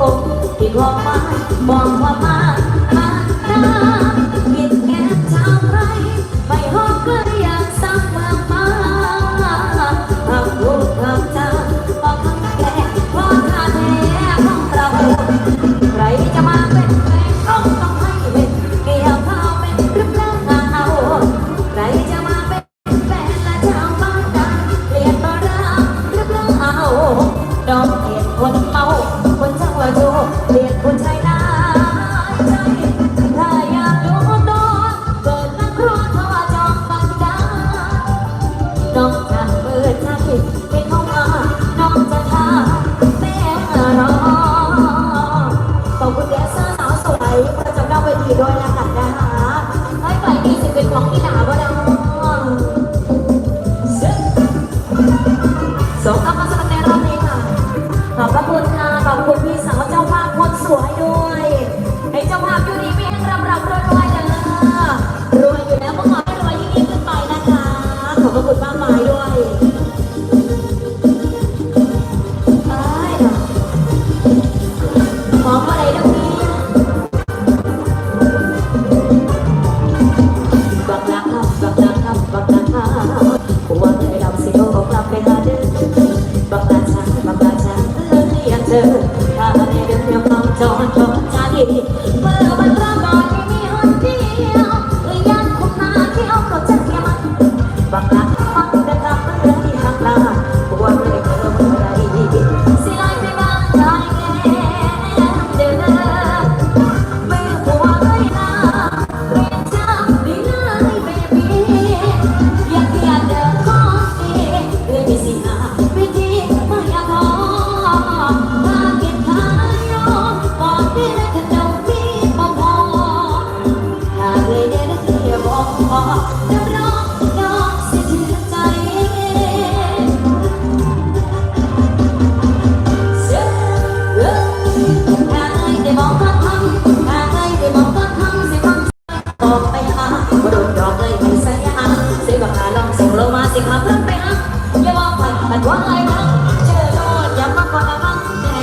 ปกที่ความหมายมองความหมายผ่าตาเห็นแก่ชาวไรไปห้องก็อยากสักมามาหากพูดหากจาบอกคำแก่พอท่าแท้ของเรา ใครจะมาเป็นแฟนต้องต้องให้เป็นเกี่ยวข้าวเป็นเรื่องเล่าเอาใครจะมาเป็นแฟนและชาวบ้านนั้นเปลี่ยนบ่รัเรื่องเล่าเอาดอก ส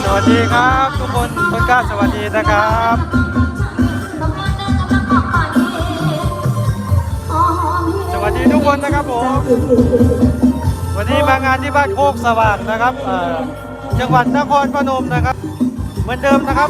สวัสดีครับทุกคนคนกล้าสวัสดีนะครับสวัสดีทุกคนนะครับผมวันนี้มางานที่บ้านโคกสว่างนะครับจังหวัดนครพนมนะครับ เหมือนเดิมนะครับ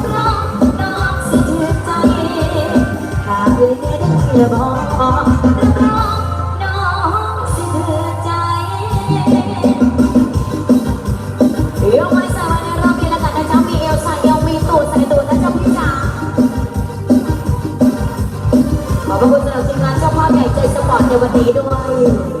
อย่าบอกน้อสิเดือใจยกไม้สานอบกันนะจะมีเอวใส่เอวมีตูใส่ตูนะจะพี่จ๋าขอบพระคุณสำหรับทีมงานเจ้าภาพใหญ่ใจสปอร์ตในวันนี้ด้วย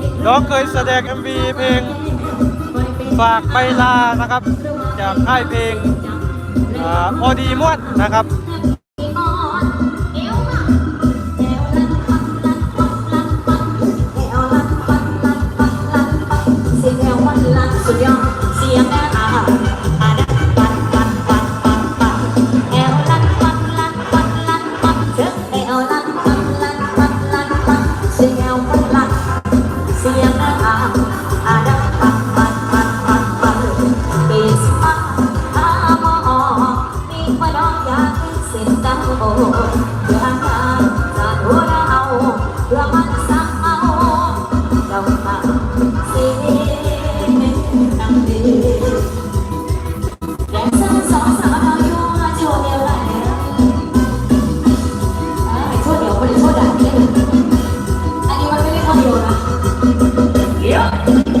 น้องเคยแสดง MV เพลงฝากไปลานะครับ จากค่ายเพลงอพอดีมวดนะครับ 哟。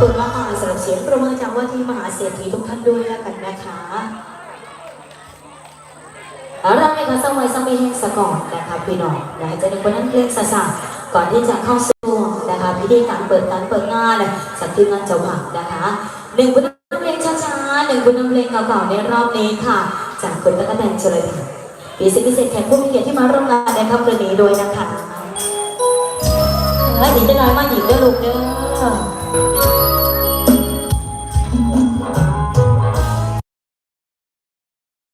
คุณมากค่ะสำหรับเสียงประเมินจากว่าที่มหาเศรษฐีทุกท่านด้วยแล้วกันนะคะเราในการสมัยสมัยแห่งสะก่อนนะคะพี่น้องนะจะนึกว่านั้นเพลงสะสาก่อนที่จะเข้าสู่นะคะพิธีการเปิดการเปิดงานสักที่งานจ้าบ่าวนะคะหนึ่งบทเพลงช้าๆหนึ่งบทเพลงเก่าๆในรอบนี้ค่ะ จากคุณตะกะแตนเฉลยปีสิพิเศษแขกผู้มีเกียรติที่มาร่วมงานในค่ำคืนนี้ด้วยนะคะเฮ้ยหนีจะน้อยมาหญิงเด้อลูกเด้อ